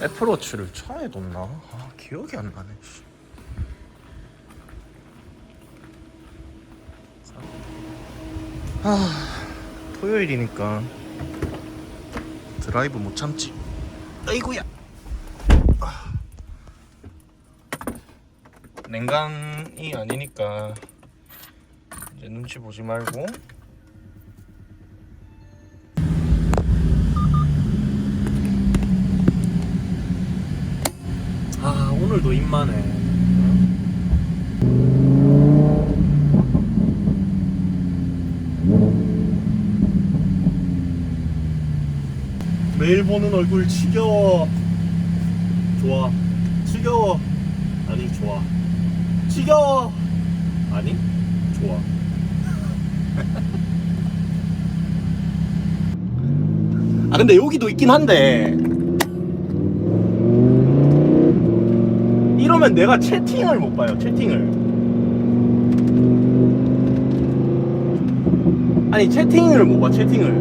애플워치를 차에 뒀나? 아 기억이 안 나네 씨. 아 토요일이니까 드라이브 못 참지 아이고야 아. 냉간이 아니니까 이제 눈치 보지 말고 오늘도 입만해 매일 보는 얼굴 지겨워. 좋아. 지겨워. 아니 좋아. 지겨워. 아니 좋아. 아 근데 여기도 있긴 한데 이러면 내가 채팅을 못 봐요 채팅을 아니 채팅을 못 봐 채팅을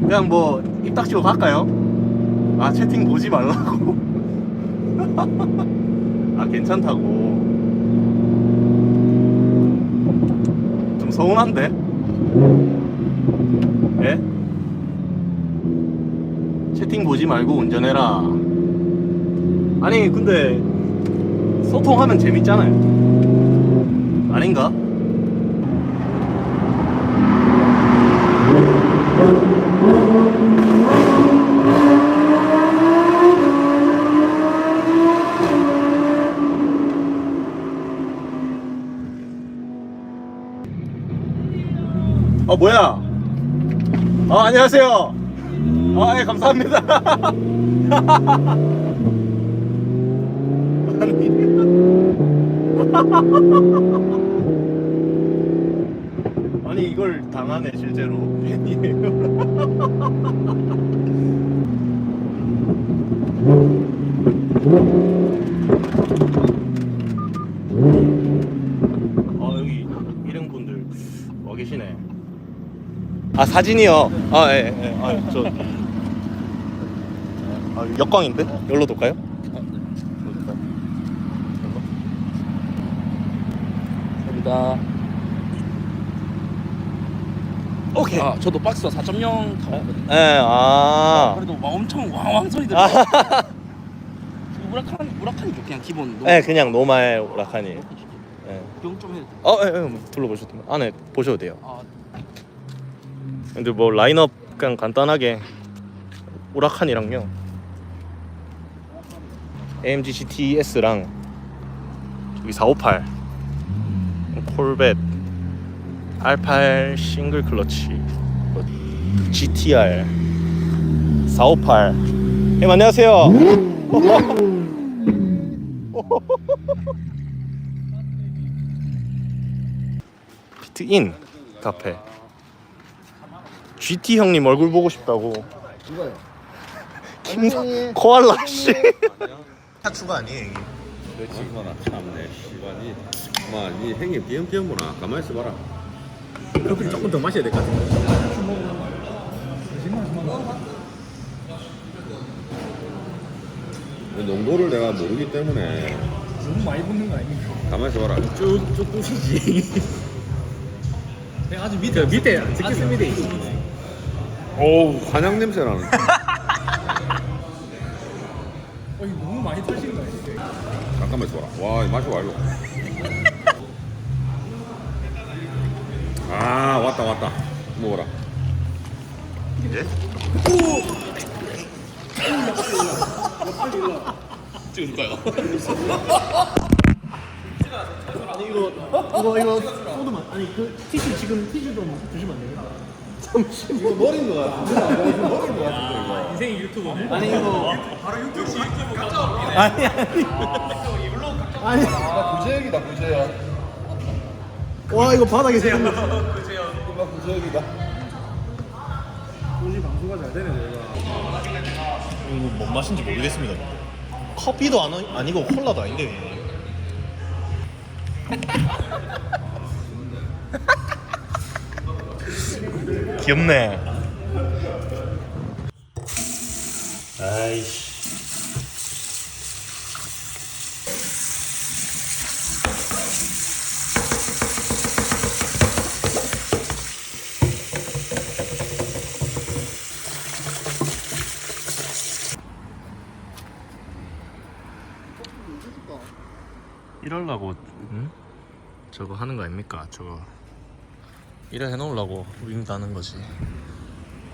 그냥 뭐 입 닥치고 갈까요? 아 채팅 보지 말라고 아 괜찮다고 좀 서운한데? 예? 채팅 보지 말고 운전해라 아니 근데 소통하면 재밌잖아요 아닌가? 어 뭐야? 아 안녕하세요. 아 예 감사합니다. 아니. 아니 이걸 당하네 실제로 팬이에요. 아 여기 일행분들 와 계시네. 아 사진이요. 아 예. 예. 아, 저 아, 역광인데? 여기로 돌까요? 감사합니다. 오케이. 아, 저도 박스가 4.0 타왔거든요. 예. 아. 그래도 막 엄청 왕왕 소리 들려. 무라카니 무라카니죠 그냥 기본. 예, 그냥 노말 오라카니. 예. 병좀 해도 돼. 어, 예, 예, 뭐 둘러보셔도 돼요. 안에 보셔도 돼요. 아, 근데 뭐 라인업 그냥 간단하게 오라칸이랑요 AMG GTS랑 여기 458 콜벳 R8 싱글 클러치 뭐 GTR 458형 안녕하세요 비트인 카페 GT 형님 얼굴 보고 싶다고. 김 코알라 씨. 타투가 아니에요 이게. 그렇지구나 참내 시간이 막이 행이 띄엄띄엄구나 가만히 있어봐라 커피를 조금 더 마셔야 될 것 같은데. 그 농도를 내가 모르기 때문에 너무 많이 붙는 거 아닙니까? 가만히 있어봐라 쭉쭉 부시지. 내가 아주 밑에 밑에 특히 밑에 있어. 어우 한약 냄새 나는 어, 이거 너무 많이 터지는 거 아니에요? 잠깐만 있어봐라 와이 맛이 와 아 왔다 왔다. 먹어라. 이제? 아니 이거 이거 이거 소드만 아니 그 티슈 지금 티슈 좀 주시면 안 돼요? 이거 머리인 거 같은데. 이거 머리인 거 같은데 이거. 인생이 유튜버네. 아니 이거. 바로 유튜브. 유튜브 아니. 아니 아니. 구제역이다 구제역 와 이거 바닥에 세운 거 이거 구제역이다 돈이 방수가 잘 되네 내가 이거 뭔 맛인지 모르겠습니다. 커피도 안, 아니고 콜라도 아닌데. 귀엽네. 아이씨. 이럴라고 응? 저거 하는 거 아닙니까? 저거 이래 해놓으려고 윙 다는 거지.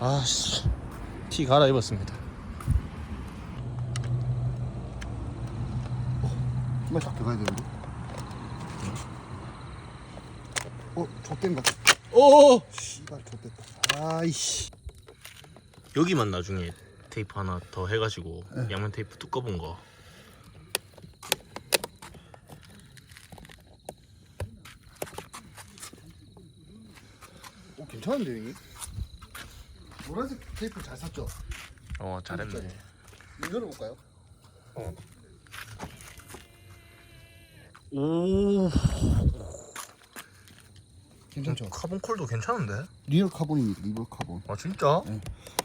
아씨 티 갈아입었습니다. 정말 딱 들어가야 되는데. 어, 좆된다. 오 씨발, 좆됐다. 아이씨. 여기만 나중에 테이프 하나 더 해가지고 양면 테이프 두꺼운 거. 괜찮은데, 형님? 노란색 테이프 잘 샀죠? 어 잘했네. 이거 열어볼까요? 오 괜찮죠? 카본 콜도 괜찮은데? 리얼 카본입니다, 리얼 카본. 아 진짜?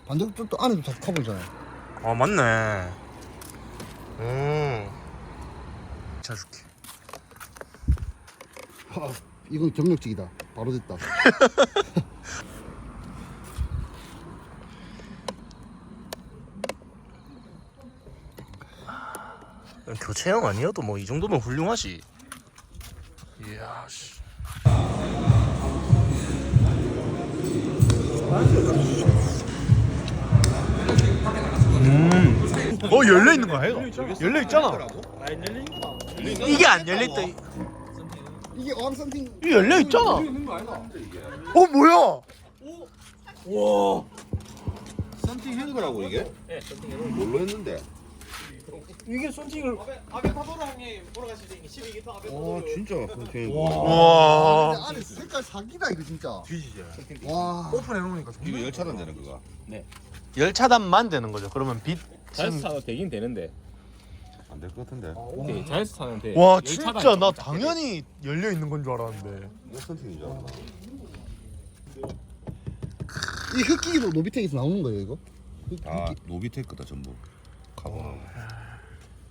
반대쪽 또 안에도 다 카본이잖아요. 아 맞네. 음. 찾줄게. 하, 이건 경력직이다. 바로 됐다. 교체형 아니어도 뭐 이 정도면 훌륭하지. 이야 씨. 음. 어 열려 있는 거야 이거? 열려 있잖아. 이게 안 열려 있다. 이게 어항 썬팅 이게 열려 있잖아. 어 뭐야? 썬팅 한 거라고 이게? 네 썬팅 해놓은 뭘로 했는데? 이게 손팅을. 아 진짜 썬팅 와. 안에 색깔 사기다, 이거 진짜. 뒤지지 와. 오픈해 놓으니까 이거 열차단 되는 거가 열 차단만 되는 거죠. 그러면 빛. 자연스 타도 되긴 되는데 안 될 것 같은데 네, 자연스 타는 돼와 진짜 나 진짜 당연히 열려 있는 건 줄 알았는데. 줄 알았나 이 흑기기도 노비텍에서 나오는 거예요, 이거? 아 노비테크다 전부 가본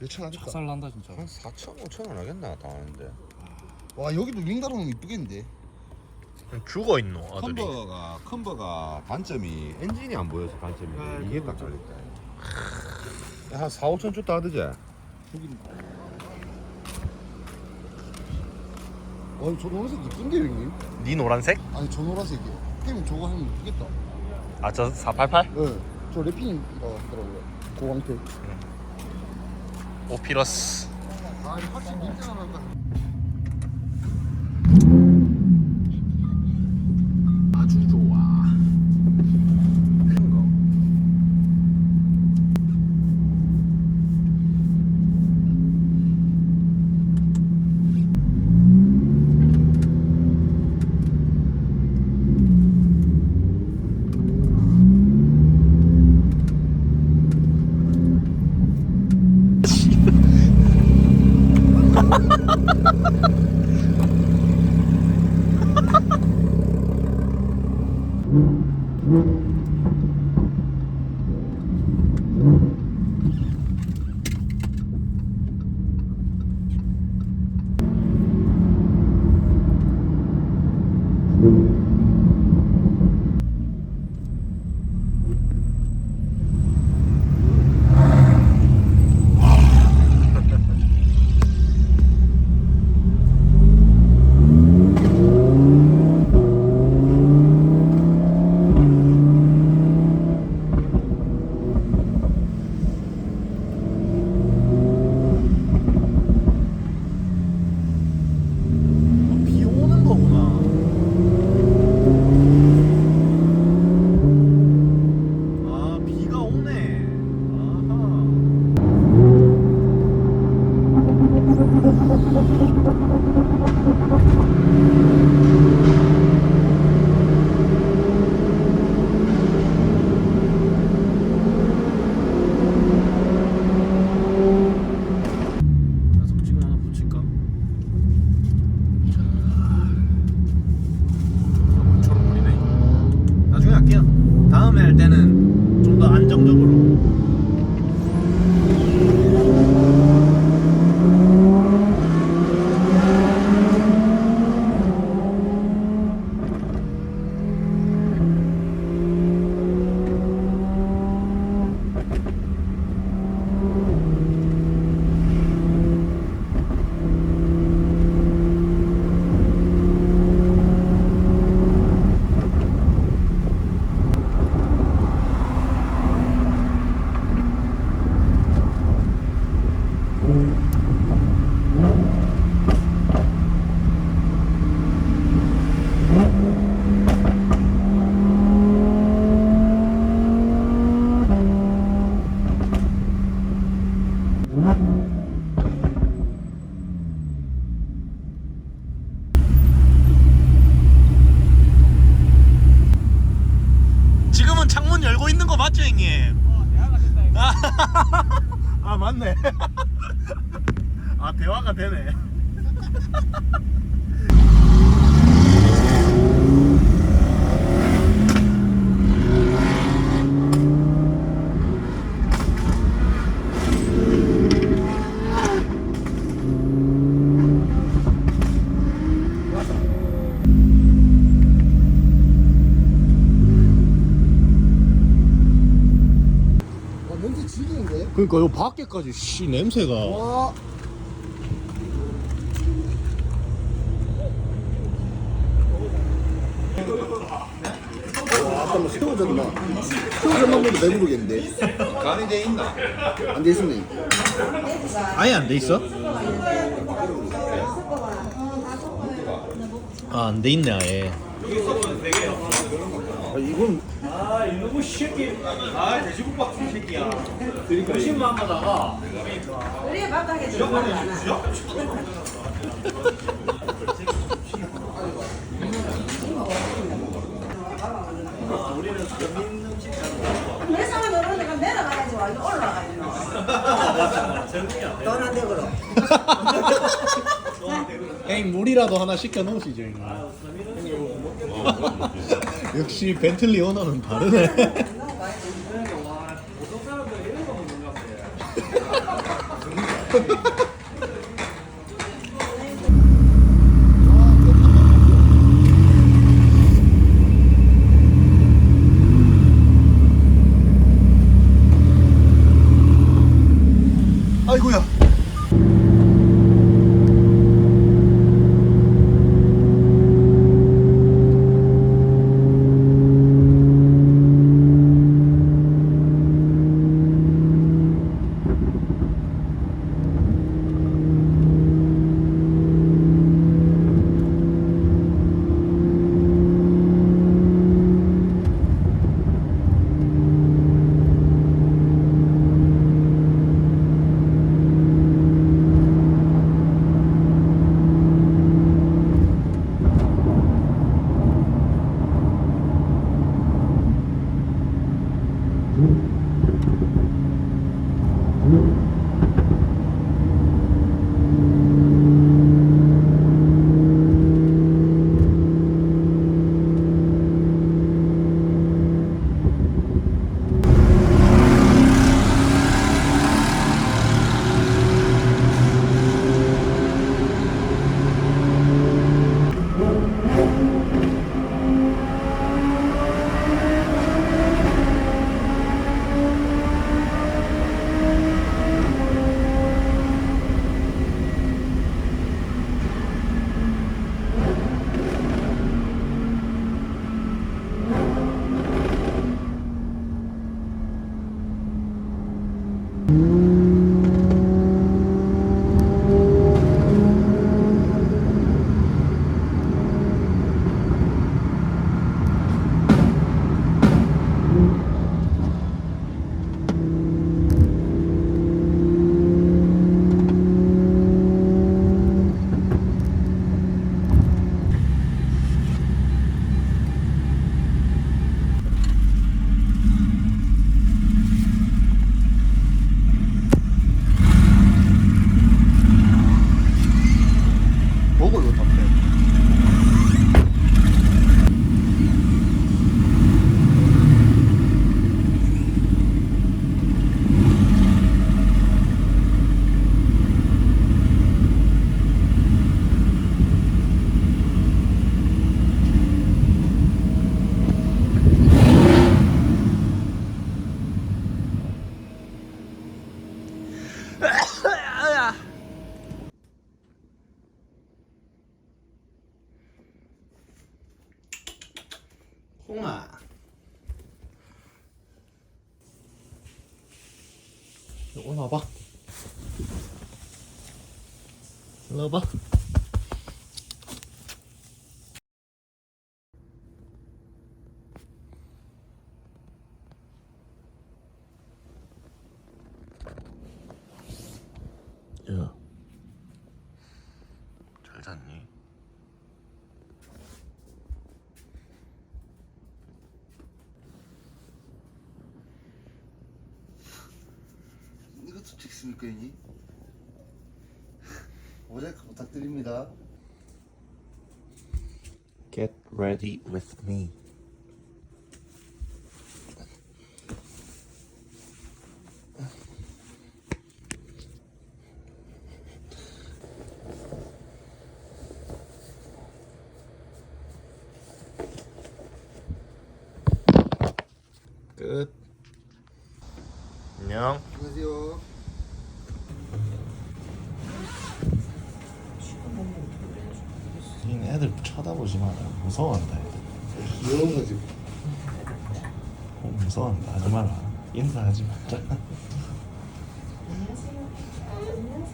몇천 하겠다. 살 난다 진짜 한 4천 5천 원 하겠나 다 하는데 와, 여기도 링 달아놓으면 이쁘겠는데. 죽어 있노 아들이. 컨버가 컨버가 단점이 엔진이 안 보여서 단점이 이게 딱 잘렸다 한 4, 5천 줬다 하더지 와, 저 노란색 이쁜데, 형님? 니 노란색? 아니, 저 노란색이요. 형님 저거 하면 이쁘겠다. 아저 488? 네. 저 래핑이라고 하더라고요. 고광태. 오피러스. 아, 확실히 민 그러니까 요 밖에까지 씨 냄새가. 와 와, 아까 뭐 새우젓만 새우젓만 간이 돼 있나? 안 돼 있었네 아예 안 돼 있어? 아 안 돼 있네 아예. 아, 이건 아 이놈의 새끼 아 돼지국밥 이 새끼야 의심만 하다가 우리 밥하게 들어가는 내 상을 누르니까 내려가야지 와 이거 올라가야지 돈안 되고 형님 물이라도 하나 시켜 놓으시죠 형님. 역시 벤틀리 오너는 다르네. 잘 잤니? 이것도 찍습니까, 이니? 오자이크 부탁드립니다. Get ready with me.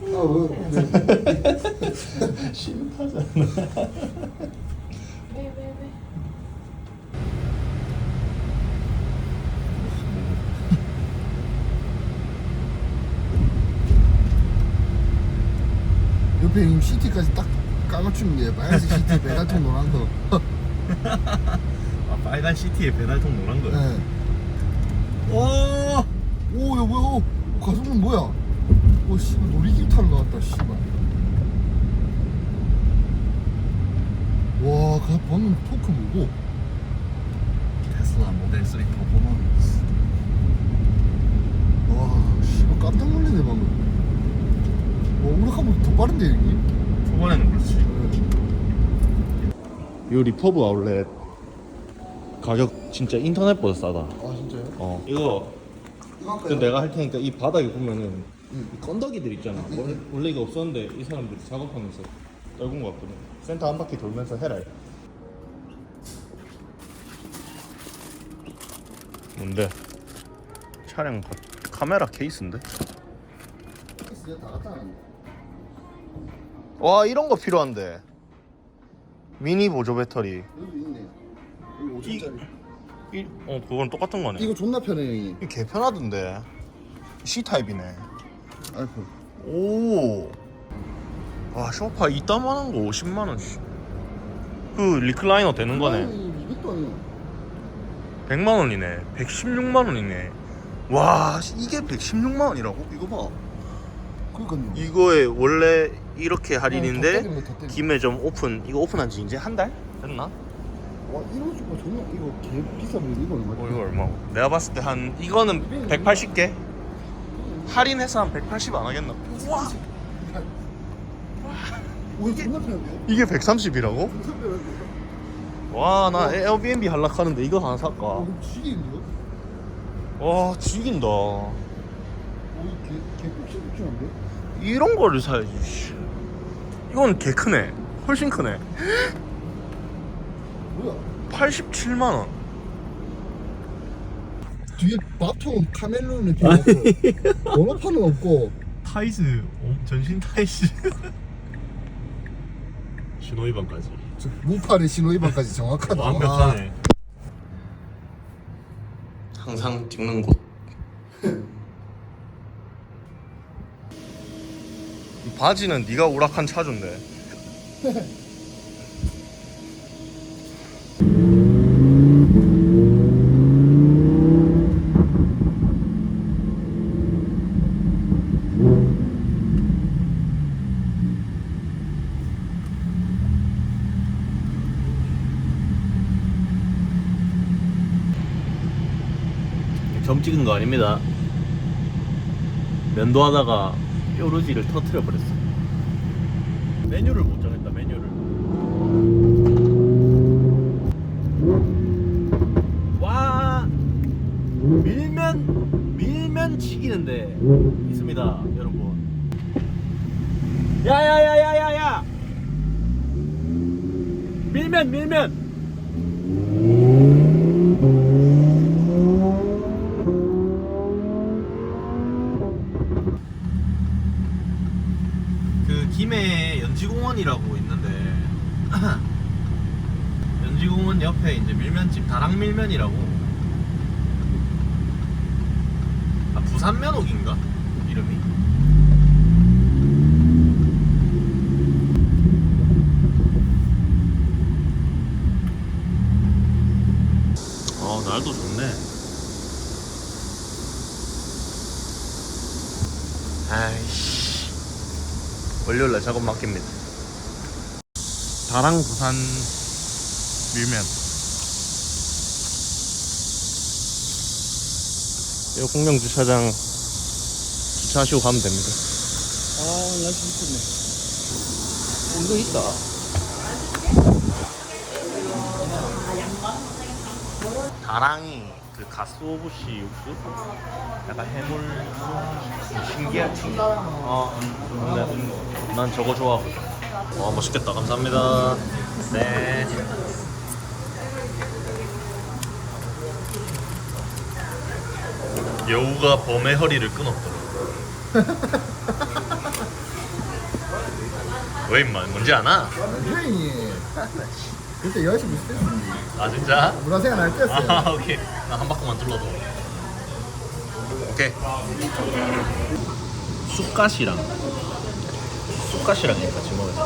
아 왜? 네. 싫다잖아. 옆에 형님 CT까지 딱 까맞추는 게 빨간색 CT 메가톤 노란 거 아 빨간 시티에 배달통 노란 거야. 네. 오. 오, 야, 뭐야, 오, 가슴은 뭐야? 오, 씨발, 놀이기구 타러 나왔다, 씨발. 와, 가, 방금 토크 뭐고? 테슬라 모델 3 퍼포먼스. 와, 씨발, 깜짝 놀랐네, 방금. 와, 우리하고 더 빠른데, 형님? 초반에는 그렇지. 이 리퍼브 아울렛 가격 진짜 인터넷보다 싸다. 아, 진짜요? 어 이거 이거 할까요? 그 내가 할 테니까 이 바닥에 보면은 이 건더기들 있잖아. 원래, 원래 이거 없었는데 이 사람들이 작업하면서 떨군 것 같거든. 센터 한 바퀴 돌면서 해라. 뭔데? 차량 가- 카메라 케이스인데? 진짜 다 갖다 놨네. 와 이런 거 필요한데. 미니 보조 배터리. 여기 있네. 여기 5천짜리. 이, 어 그건 똑같은 거네. 이거 존나 편해, 형님. 이개 편하던데. C 타입이네. 아이폰. 오. 와 쇼파 이따만한 거 50만 원. 씨. 그 리클라이너 되는 거네. 200도 아니야. 100만 원이네. 116만 원이네. 와 씨, 이게 116만 원이라고? 이거 봐. 그러니까요. 이거에 원래 이렇게 할인인데 때리네. 김에 좀 오픈. 이거 오픈한 지 이제 한 달? 됐나? 와, 이런 거 존나, 이거 개 비싸면 이거 얼마? 어 이거 얼마고? 내가 봤을 때 한 이거는 180개. 할인해서 한 180 안 하겠나? 와 오, 이거 존나 편한데요? 이게 130이라고? 존나 편한데요? 와 나 에어비앤비 할락하는데 이거 하나 살까? 어, 죽이는데요? 와 죽인다. 오, 이거 개, 개 푹신푹신한데? 이런 거를 사야지. 씨. 이건 개 크네. 훨씬 크네. 뭐야? 87만 원. 뒤에 마통 카멜론은 필요 없고 번호판은 없고 타이즈 전신 타이즈. 신호위반까지. 저 무파의 신호위반까지 정확하다 완벽하네. 항상 찍는 곳. 이 바지는 네가 오락한 차주인데. 점 찍은 거 아닙니다. 면도하다가 뾰루지를 터트려 버렸어. 메뉴를 못 정했다. 메뉴를. 와 밀면 밀면 치기는데 있습니다, 여러분. 야야야야야야. 밀면 밀면. 그 김해 연지공원이라고 있는데 연지공원 옆에 이제 밀면집 다랑밀면이라고. 아 부산면옥인가 이름이 어 날도 좋네 월요일날 작업 맡깁니다. 다랑 부산 밀면. 이 공명 주차장 주차하시고 가면 됩니다. 아 날씨 미쳤네 운동 있다. 다랑이 그 가스오부시 육수? 약간 해물 신기하지? 어, 네. 난 저거 좋아하거든. 와 맛있겠다. 감사합니다. 네. 여우가 범의 허리를 끊었다. 왜 임마? 뭔지 아나? 형이 그때 열심히 스트레스인데 아 진짜? 문화생활 할 때였어요 아 오케이 나한 바퀴만 둘러도. 오케이. 쑥갓이랑 쑥갓이랑 같이 먹어야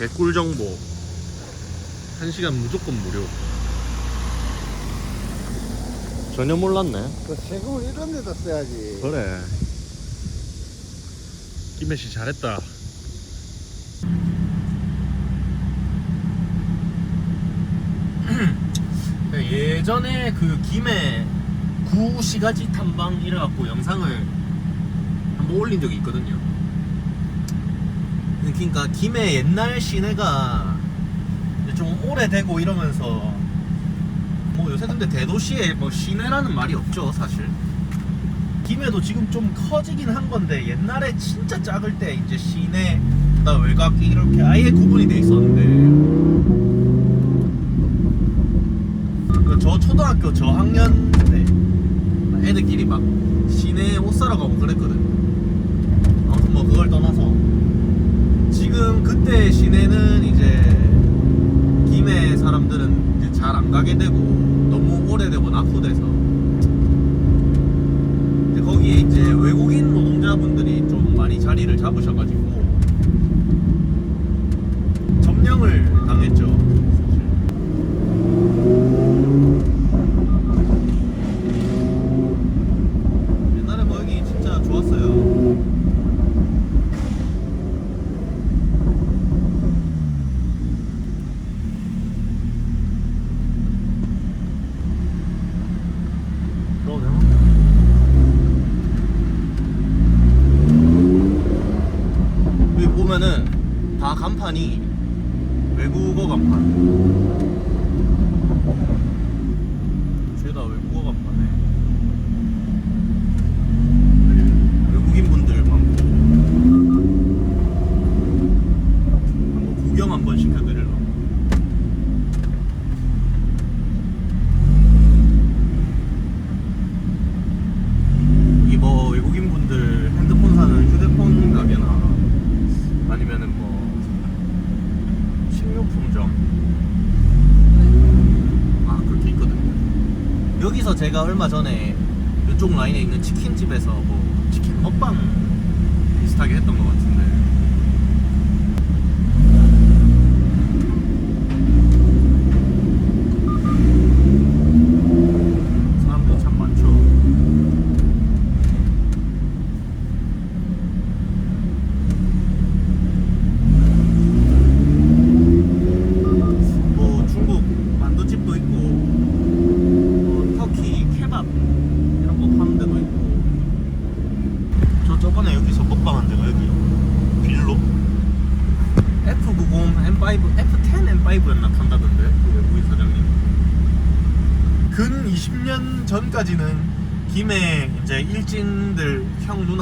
개꿀 정보. 1시간 무조건 무료. 전혀 몰랐네. 그 세금을 이런 데다 써야지. 그래. 김혜씨 잘했다. 예전에 그 김해 구시가지 탐방 이래갖고 영상을 한번 올린 적이 있거든요 그러니까 김해 옛날 시내가 좀 오래되고 이러면서 뭐 요새 근데 대도시에 뭐 시내라는 말이 없죠 사실. 김해도 지금 좀 커지긴 한 건데 옛날에 진짜 작을 때 이제 시내 나 외곽 이렇게 아예 구분이 돼 있었는데. 그저 초등학교 저학년 때 애들끼리 막 시내에 옷 사러 가고 그랬거든. 아무튼 뭐 그걸 떠나서 지금 그때 시내는 이제 김해 사람들은 잘 안 가게 되고 너무 오래되고 낙후돼서 이제 거기에 이제 외국인 노동자분들이 좀 많이 자리를 잡으셔가지고 점령을 당했죠.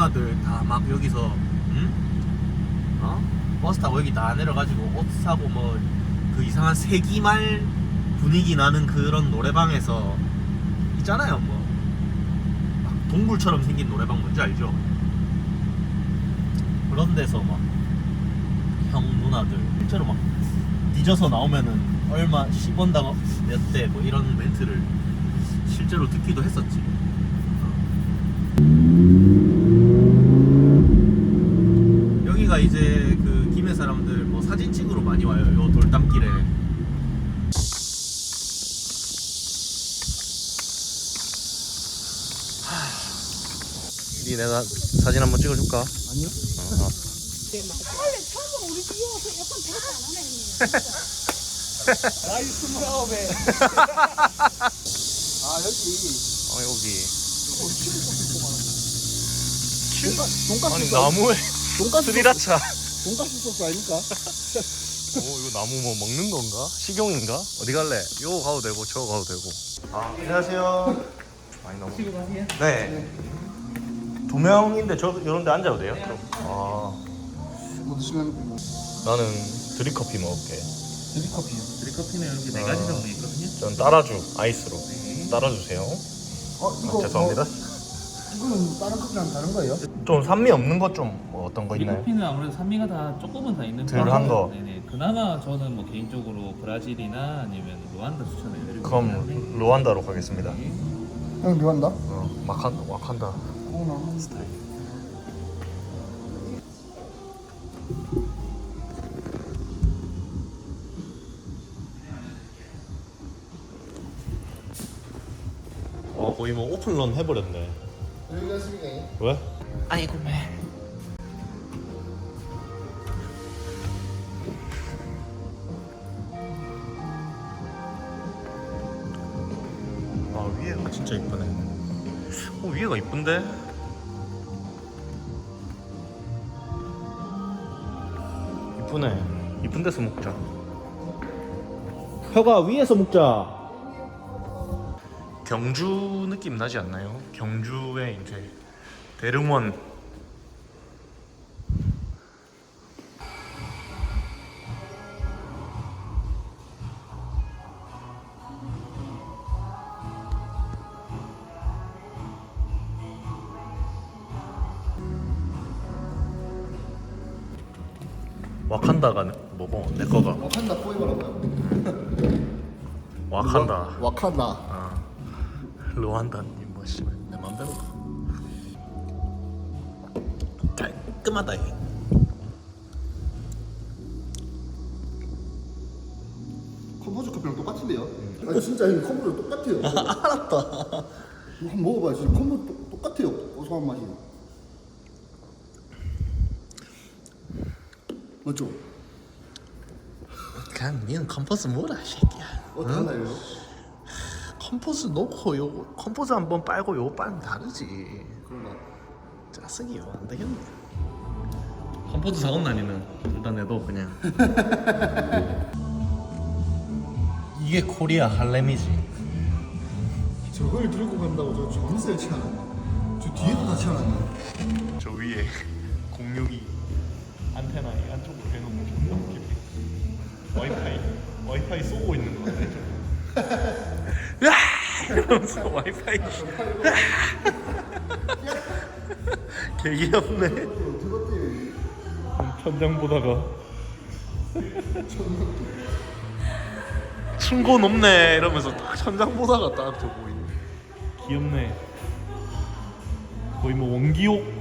형 누나들 다 막 여기서 응? 어? 버스 타고 여기 다 내려가지고 옷 사고 뭐 그 이상한 세기말 분위기 나는 그런 노래방에서 있잖아요 뭐막 동굴처럼 생긴 노래방 뭔지 알죠? 그런 데서 막 형 누나들 실제로 막 뒤져서 나오면은 얼마 10원당 몇대 뭐 이런 멘트를 실제로 듣기도 했었지. 여기가 이제 그 김해 사람들 뭐 사진 찍으러 많이 와요. 요 돌담길에. 사진 한번 찍어줄까? 아니요. 원래 처음으로 우리 집에 와서 약간 대답 안 하네. 나이 스물아홉에. 아 여기 어 여기. 돈가스 아니 나무에 돈가스 스리라차. 돈가스 소스 아닙니까? 오 이거 나무 뭐 먹는 건가? 식용인가? 어디 갈래? 요 가도 되고 저 가도 되고. 아 안녕하세요. 많이 너무. 네. 두 명인데 저 이런 데 앉아도 돼요? 그럼. 아뭐 드시면 나는 드립커피 먹을게. 드립커피요. 드립커피는 여기 네 가지 정도 있거든요. 전 따라주 아이스로. 따라주세요. 어 이거 죄송합니다. 뭐, 이거는 다른 커피랑 다른 거예요? 좀 산미 없는 것좀 뭐 어떤 거 있나요? 커피는 아무래도 산미가 다 조금은 다 있는 덜한 편이에요. 거. 네네. 그나마 저는 뭐 개인적으로 브라질이나 아니면 루안다 추천해드리고 그럼 루안다로 가겠습니다. 형 좋아한다? 어, 마칸 와칸다. 어, 나 스타일. 어 거의 뭐 오픈런 해버렸네. 여기 갔습니까? 왜? 아 위에가 진짜 이쁘네. 어 위에가 이쁜데? 이쁘네. 이쁜 데서 먹자. 혀가 위에서 먹자. 경주 느낌 나지 않나요? 경주에 이제 대릉원 와칸다. 아 루안다님 뭐 씨발 내 맘대로 깔끔하다 얘. 컴포즈 커피랑 똑같은데요? 아니 진짜 형 컴포즈 똑같아요. 알았다. 이거 한번 먹어봐요. 진짜 컴포즈 똑- 똑같아요. 고소한 맛이. 맞죠? 그냥 니는 컴포스 뭐라 이 새끼야 어 달라요. 컴포스 놓고 요 컴포스 한번 빨고 요 빨면 다르지 그런가? 짜쓰기요 안 되겠네 컴포스 사온 날이는 일단 내도 그냥 이게 코리아 할렘이지 저걸 들고 간다고 저 존나 치 않았나? 저 뒤에도 다 치않았나? 저 위에 공룡이 안테나 이 안쪽으로 대놓고 존나 웃기네 와이파이 와이파이 쏘고 있는 거 같아 야! 이러면서 와이파이. 개 귀엽네. 천장 보다가. 충고 높네. 이러면서 딱 천장 보다가 딱저 보이네. 귀엽네. 거의 뭐 원기옥